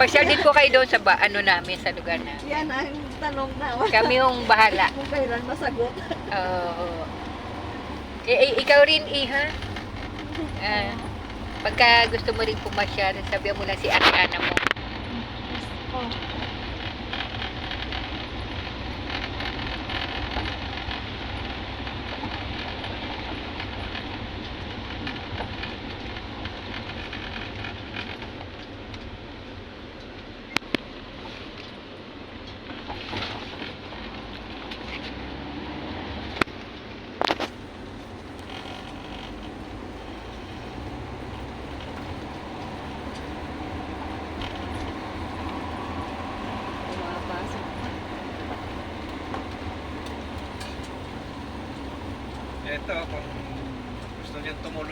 Pasyal din po kayo doon sa ba, ano namin, sa lugar namin. Yan ang tanong na. Kami yung bahala. Kung kailan masagot. Oo. Eh, eh, ikaw rin, Iha. Ah, pagka gusto mo rin pumasyal, sabihan mo lang si ate Ana mo. Oh.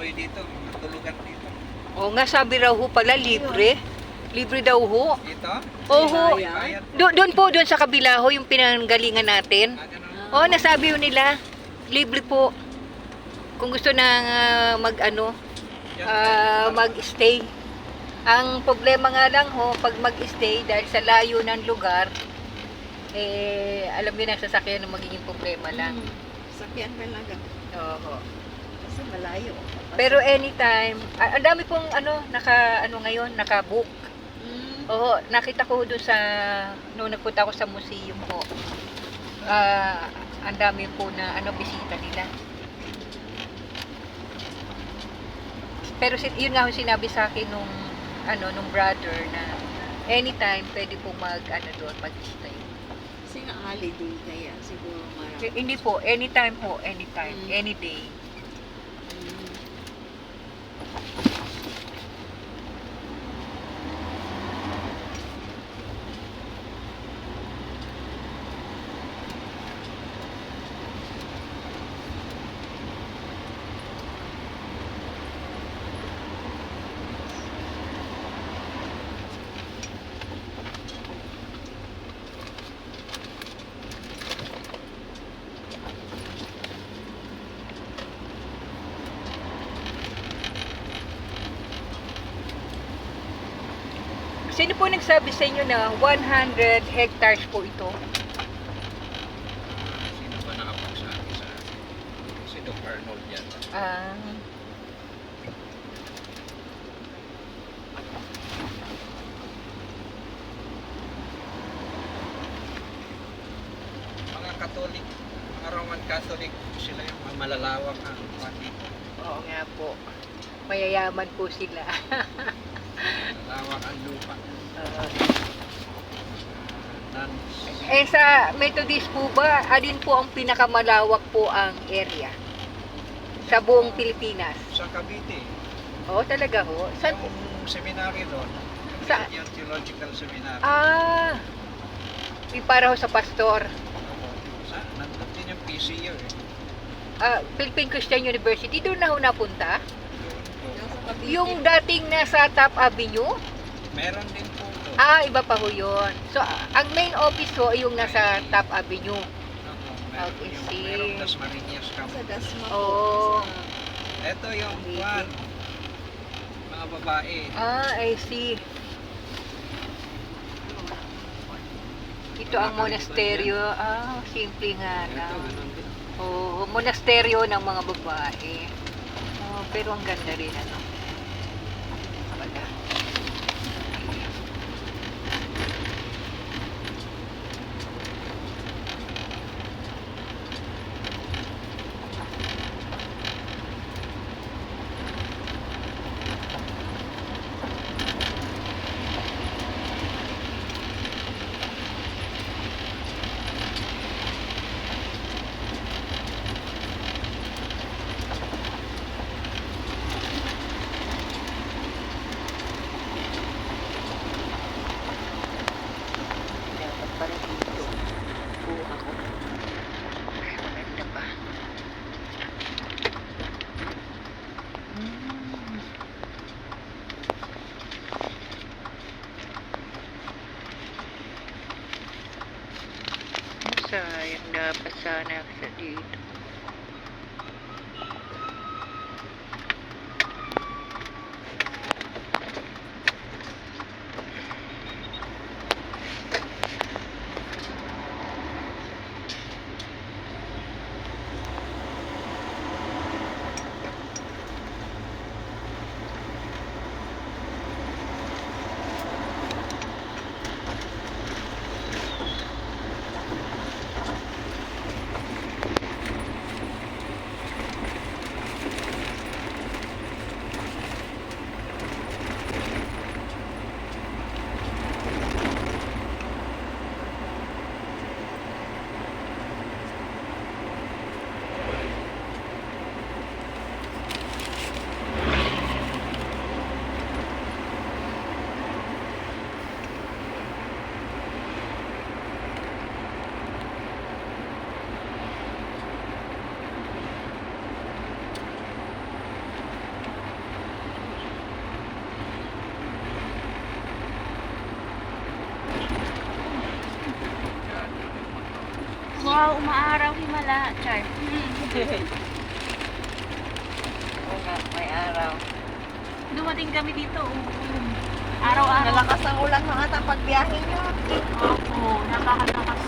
Tumuloy dito, matulugan dito. Oo nga, sabi raw ho pala, libre. Libre daw ho. Dito? Oo. May Bayad. Do- doon po, doon sa kabila ho, yung pinanggalingan natin. Ah, ganun. Oo, nasabi ho nila, libre po. Kung gusto na ah, mag ano, Yan. ah, mag-stay. Ang problema nga lang ho, pag mag-stay dahil sa layo ng lugar, eh, alam niyo na sasakyan ang magiging problema lang. Mm. Sakyan talaga. Oo. Malayo. Pero anytime, ah, ang dami pong ano, naka, ano ngayon, naka-book. Mm. Oo, nakita ko doon sa, noong nagpunta ako sa museum ko, ah, ang dami po na ano, bisita nila. Pero sin- yun nga ho sinabi sa akin nung, ano, nung brother na anytime pwede po mag, ano doon, mag-stay. Sinakali din kaya siguro marami. Eh, Hindi po, anytime po, anytime, Mm. any day. Mm. Sino po nagsabi sa inyo na 100 hectares po ito? Sino ba nakapagsabi sa akin? Si Doc Arnold yan. Ah, Mga Katolik, mga Roman Catholic, sila yung mga malalawak ang dito. oo nga po. Mayayaman po sila. Malalawak ang lupa. Eh sa Methodist po ba, alin po ang pinakamalawak po ang area? Sa buong Pilipinas? Sa Cavite, Oo, talaga ho. San, yung seminary doon, Sa- yung theological seminary. ah, yung para ho sa pastor. Oo. Sa, nandun din yung PCU eh. Ah, Philippine Christian University, doon na ho napunta. Doon po. Yung sa Cavite. Yung dating nasa Top Avenue, Meron din po ah, iba pa ho yun. So, ang main office ho ay yung nasa Top Avenue. Oo, meron Okay, yung see. merong Dasmariñas Sa campus. Dasma po. Oo. Sa- Ito yung Cavite. kwan. Mga babae. Ah, I see. Ito ang monasteryo. Ah, simple nga Ito, lang. ganun din. Oo, monasteryo ng mga babae. Oh, pero ang ganda rin ano. Wala. Dapat pala dito. Oo, ako. Maganda pa. Hmm. Sayang dapat sana sa dito. Wow, umaaraw himala, Char. Oo nga, may araw. Dumating kami dito. um, Araw-araw. Nalakas ang ulan mga ata pagbiyahe nyo. Opo, napakalakas.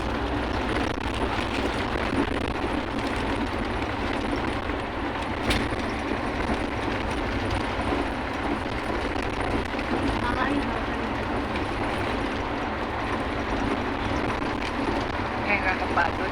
Kaya kakapagod.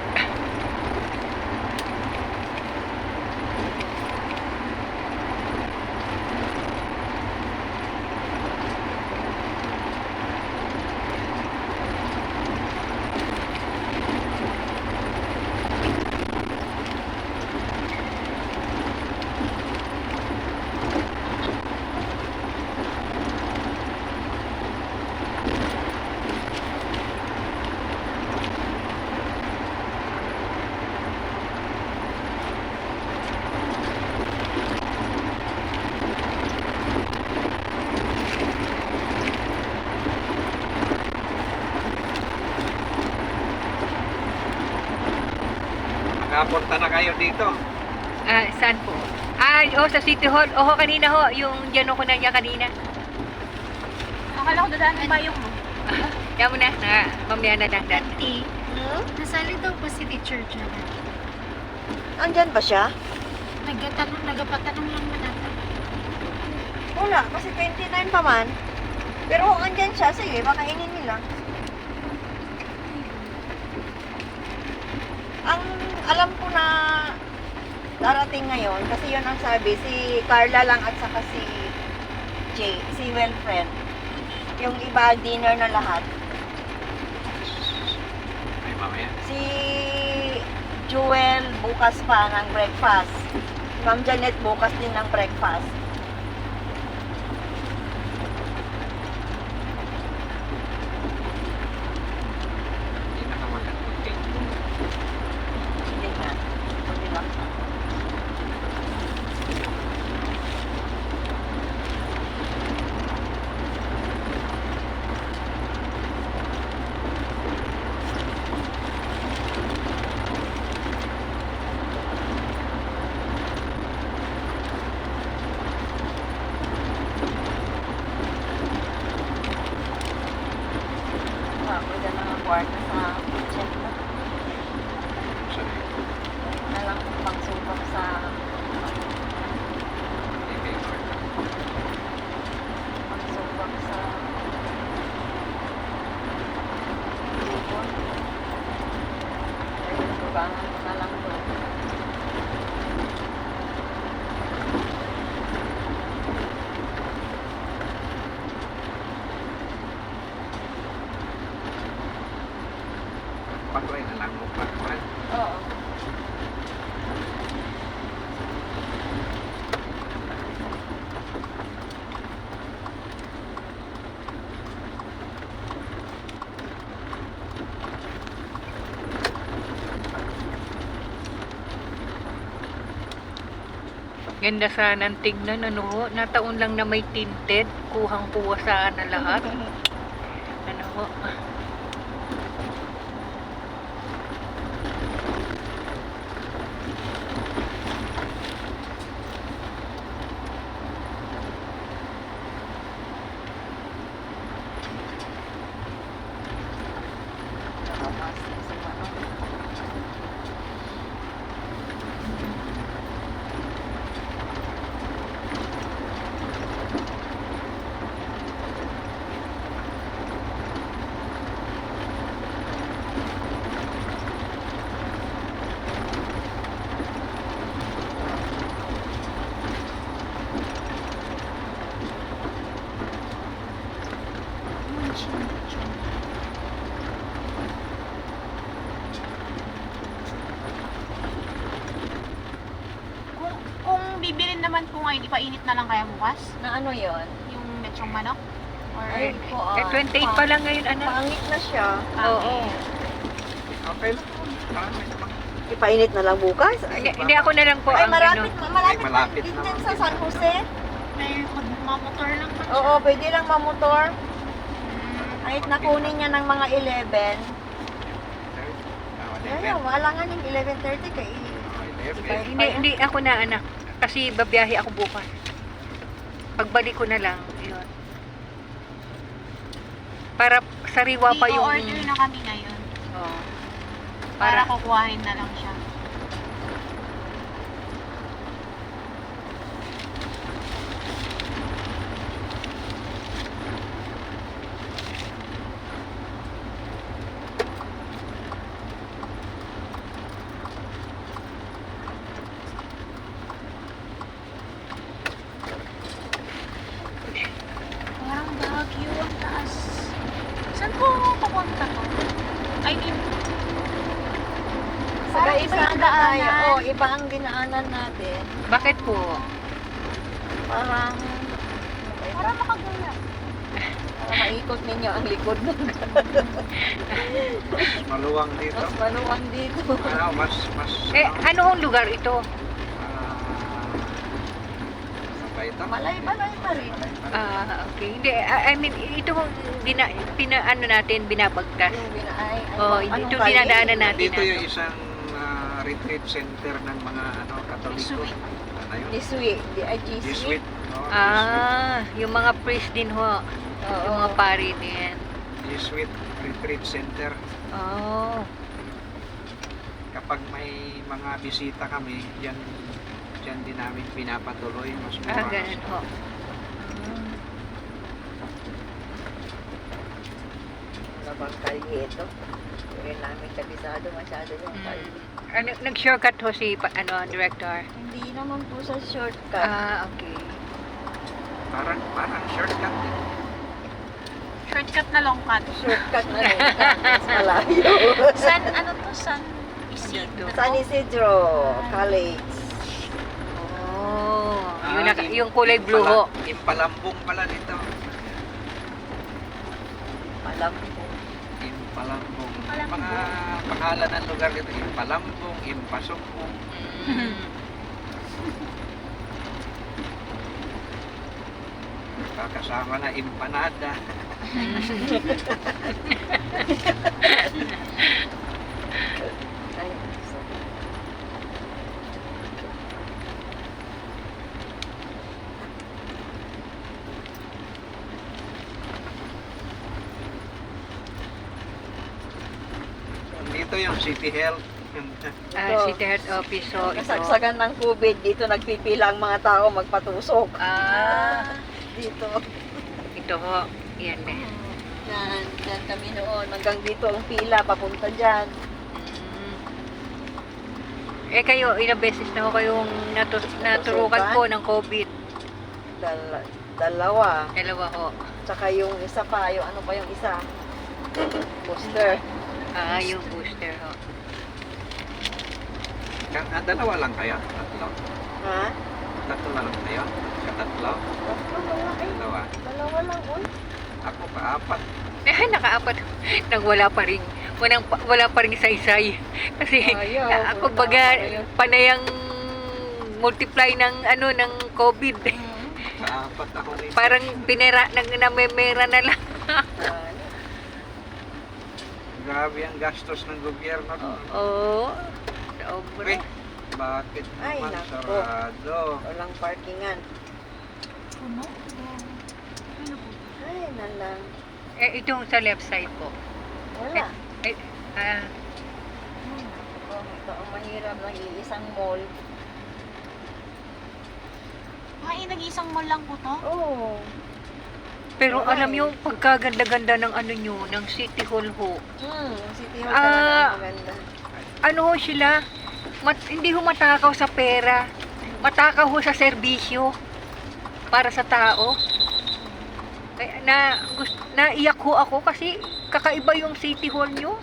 Nakapunta na kayo dito. Ah, saan po? Ah, oh, sa City Hall. Oo, kanina ho. Yung dyan ako nandiyan kanina. Akala ko dadaan ng bayong mo. Yan mo na. na mamaya na lang. Dan. Auntie, Hmm? nasali daw pa si teacher dyan. Andyan ba siya? Nagtatanong, nagapatanong lang man natin. Wala, kasi 29 pa man. Pero kung andyan siya, sige, baka inin nila. Ang alam ko na darating ngayon, kasi yun ang sabi, si Carla lang at saka si Jay, si Wilfred. Yung iba, dinner na lahat. Ay, mamaya. Si Jewel, bukas pa ng breakfast. Ma'am Janet, bukas din ng breakfast. Hindi na ka mag-continue. Hindi na. Hindi lang. Ah, pwede na ang kwarto sa kitchen na. Sorry. na lang pagsubok sa Hindi kayo. pagsubok sa lubon. Ayun, subangan ko na lang doon. Patuloy na lang mo pa. Oo. Ganda sana ang tignan. Ano ho? Nataon lang na may tinted. Kuhang kuha sana lahat. Ano ho? Nakapasok sa ano. Kung, kung bibilin naman po ngayon, ipainit na lang kaya bukas? Na ano yon? Yung lechong manok? Or, Ay, ko, Eh, 28 pa lang ngayon, anak. Pangit na siya. Oo. Okay may naman. Ipainit na lang bukas. Hindi, hindi ako na lang po Ay, ang malapit, ano. malapit, Ay, malapit din sa San Jose. may mamotor lang pa Oo, pwede lang mamotor. Kahit nakunin niya ng mga 11. Bawal Yan yung, maalangan yung 11.30 kay Okay. Hindi, hindi ako na anak. Kasi babiyahe ako bukas. Pagbalik ko na lang, yun. Para sariwa pa yung... I-order na kami ngayon. Oo. Para Para, kukuhain na lang siya. Parang Baguio ang taas. Saan ko papunta to? I mean, Saka Parang iba iba ang yung tayo. Oh, iba ang dinaanan natin. bakit po? Parang, para makagala. para maikot ninyo ang likod ng Mas maluwang dito. mas maluwang dito. Ano, mas, mas, Eh, ano, anong lugar ito? ah, ano ba ito? Malay-malay pa rin. Ah, okay. Hindi, I mean, ito kung bina, pina, ano natin, binabagtas. Yung binaay, ay, Oh, anong ito dinadaanan natin. Dito ano. yung isang retreat center ng mga ano, Katoliko. Sweet. Ano yun? Ay Jesuit. Oh, Ah, yung mga priest din ho. Oo. Yung mga pari din. Jesuit Retreat Center. Oh. Kapag may mga bisita kami, yan yan din namin pinapatuloy. Mas Ah, mura. ganun ho. Ano bang kalye ito? Hindi namin kabisado masyado yung Mm. Kalye. Ano, nag-shortcut ho si, pa- ano, director? Hindi naman po sa shortcut. Ah, okay. Parang, parang shortcut din. Shortcut na long cut. Shortcut na rin. Mas malayo. San, ano to? San Isidro? San Isidro College. Oh. Yung, Ah, naka, im- yung kulay blue impala- ho. Impalambong pala nito. Alam Impalambong. Mga pangalan ng lugar dito. Impalambong, Impasumbong. Mm. Kakasama na Impanada. Ay, so, Dito yung City Health. Ah, Ito. City Health Office ho. Ito. Kasagsagan ng COVID, dito nagpipila ang mga tao magpatusok. Ah, Dito. ito ho. Yan eh. Yan, yan kami noon. Hanggang dito ang pila, papunta dyan. Mm. Eh kayo, ilang beses na ho kayong natu- naturukan po ng COVID? Dal dalawa. Dalawa ho. Tsaka yung isa pa, yung ano pa yung isa? Booster. Ah, yung booster ho. Ka- ah, dalawa lang kayo? Tatlo? Ha? Tatlo lang kayo? Katatlo? Eh. Dalawa? Dalawa lang, uy. Ako pa, apat. Eh, nakaapat. Nang wala pa rin. Walang, wala pa rin saysay. Kasi Ayaw, ah, ako wala baga pa rin. panayang multiply ng ano ng COVID. Sa apat ako rin. Parang pinera nang namemera na lang. Ah, Grabe ang gastos ng gobyerno. no? Oo. Sobra. Uy, bakit Ay, naman nako. sarado? walang parkingan. Puno? Ano po? Ay, nalang. Eh, itong sa left side po. Wala. Eh, ah, Oh, ito ang mahirap ng iisang mall. Eh, nag-iisang mall lang po to? Oo. Pero Wala alam niyo, pagkaganda-ganda ng ano nyo, ng City Hall ho. Hmm, City Hall Ah. talaga maganda. Ano ho sila? Mat, hindi ho matakaw sa pera. Matakaw ho sa serbisyo. Para sa tao. Kaya na, gust, naiyak ho ako kasi kakaiba yung City Hall nyo.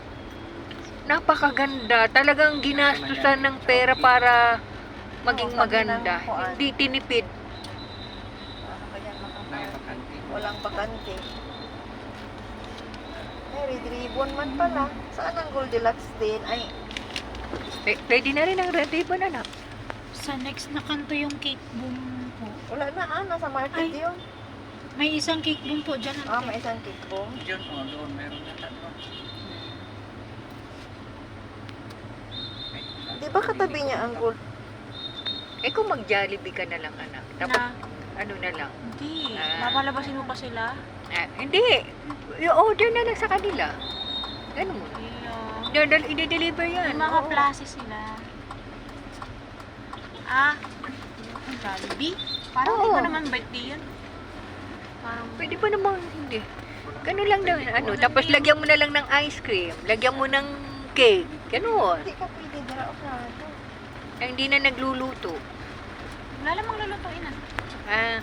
Napakaganda. Talagang ginastusan ng pera para maging maganda. Hindi tinipid. Ano kaya makaka- Nakakakanti. Walang bakante. Ay, red ribbon man pala. Saan ang Goldilocks din? Ay, P- pwede na rin ang red ribbon, anak. Sa next na kanto yung cake boom po. wala na ah. Nasa market Ay. yun. May isang cake boom po dyan. Ah, may isang cake bomb. Diyan, oh, doon, meron na tatlo. Di ba katabi niya ang gold? Eh kung mag-Jollibee ka na lang anak. Tapos Na, ano na lang. hindi. Ah. Papalabasin mo pa sila. Ah, hindi. I-order na lang sa kanila. Ganun mo. Iyo. Dadal, i-deliver yan. May mga Oo. sila. Ah, yung Jollibee? Parang hindi Oo. ko naman birthday yun. Parang, Pwede pa namang hindi. Ganun lang daw. Ano, tapos lagyan mo na lang ng ice cream. Lagyan mo ng cake. Ganun. Hindi ka pwede dara Ofrado. Na hindi na nagluluto. wala lamang lulutuin ah. Ah,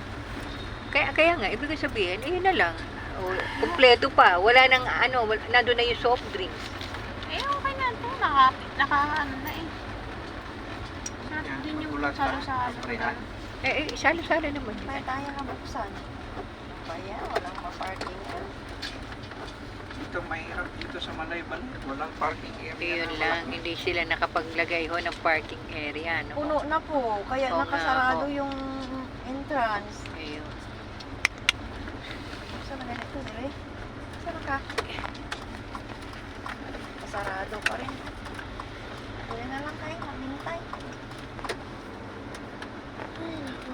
kaya, kaya nga, ibig sabihin, eh, yun na lang. O, kumpleto pa. Wala nang, ano, wal- nandun na yung soft drinks. Eh, okay na ito. Naka, naka, ano na eh. Sarap Yan, din yung magulat pa. salo-salo. Kaprehan. Eh, eh salo-salo naman. Kaya tayo nga buksan. Kaya, walang ma-parking. Dito mahirap dito sa Malayban. Walang parking area. Yun na lang, malaki. hindi sila nakapaglagay ho ng parking area. No? Puno na po. Kaya Oo nga, nakasarado oo. yung entrance. Ayun. Saan na ganito, dire? Saan ka? Kasarado pa rin. Pwede na lang kayo, mamintay. Ay, naku.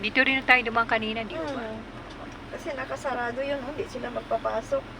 Dito rin tayo dumaan kanina, di ba? Hmm. Kasi nakasarado yun, hindi sila magpapasok.